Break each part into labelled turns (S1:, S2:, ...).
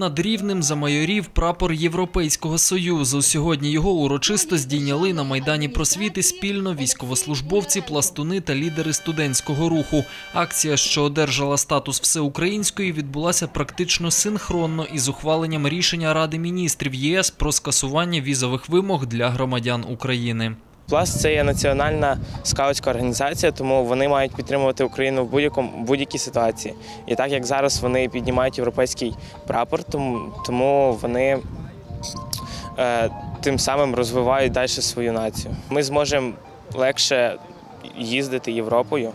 S1: Над рівнем замайорів прапор Європейського союзу. Сьогодні його урочисто здійняли на майдані просвіти спільно військовослужбовці, пластуни та лідери студентського руху. Акція, що одержала статус всеукраїнської, відбулася практично синхронно із ухваленням рішення Ради міністрів ЄС про скасування візових вимог для громадян України.
S2: Пласт це є національна скаутська організація, тому вони мають підтримувати Україну в будь-якій ситуації. І так як зараз вони піднімають європейський прапор, тому, тому вони е, тим самим розвивають далі свою націю. Ми зможемо легше їздити Європою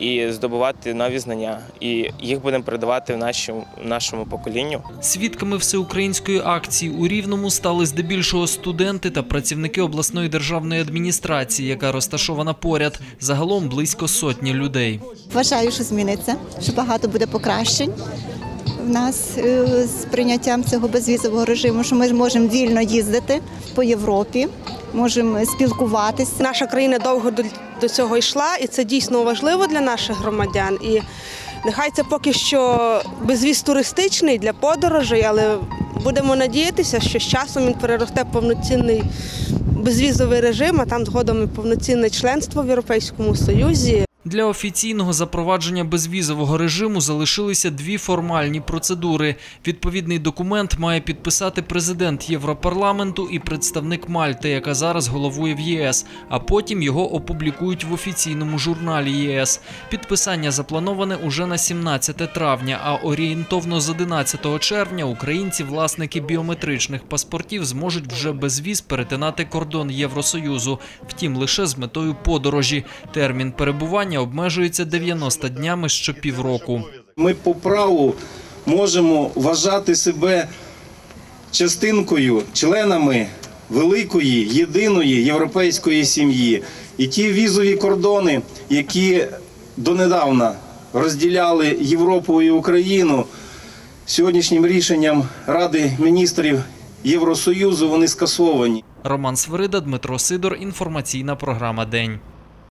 S2: і здобувати нові знання, і їх будемо передавати в нашому, нашому поколінню.
S1: Свідками всеукраїнської акції у Рівному стали здебільшого студенти та працівники обласної державної адміністрації, яка розташована поряд. Загалом близько сотні людей.
S3: Вважаю, що зміниться, що багато буде покращень в нас е, з прийняттям цього безвізового режиму, що ми зможемо вільно їздити по Європі, можемо спілкуватися.
S4: Наша країна довго до, до цього йшла, і це дійсно важливо для наших громадян. І нехай це поки що безвіз туристичний для подорожей, але будемо надіятися, що з часом він переросте повноцінний безвізовий режим, а там згодом і повноцінне членство в Європейському Союзі.
S1: Для офіційного запровадження безвізового режиму залишилися дві формальні процедури. Відповідний документ має підписати президент Європарламенту і представник Мальти, яка зараз головує в ЄС. А потім його опублікують в офіційному журналі ЄС. Підписання заплановане уже на 17 травня. А орієнтовно з 11 червня українці, власники біометричних паспортів, зможуть вже без віз перетинати кордон Євросоюзу. Втім, лише з метою подорожі. Термін перебування обмежується 90 днями щопівроку.
S5: Ми по праву можемо вважати себе частинкою, членами великої, єдиної європейської сім'ї. І ті візові кордони, які донедавна розділяли Європу і Україну, сьогоднішнім рішенням Ради міністрів Євросоюзу вони скасовані.
S1: Роман Свирида, Дмитро Сидор. Інформаційна програма День.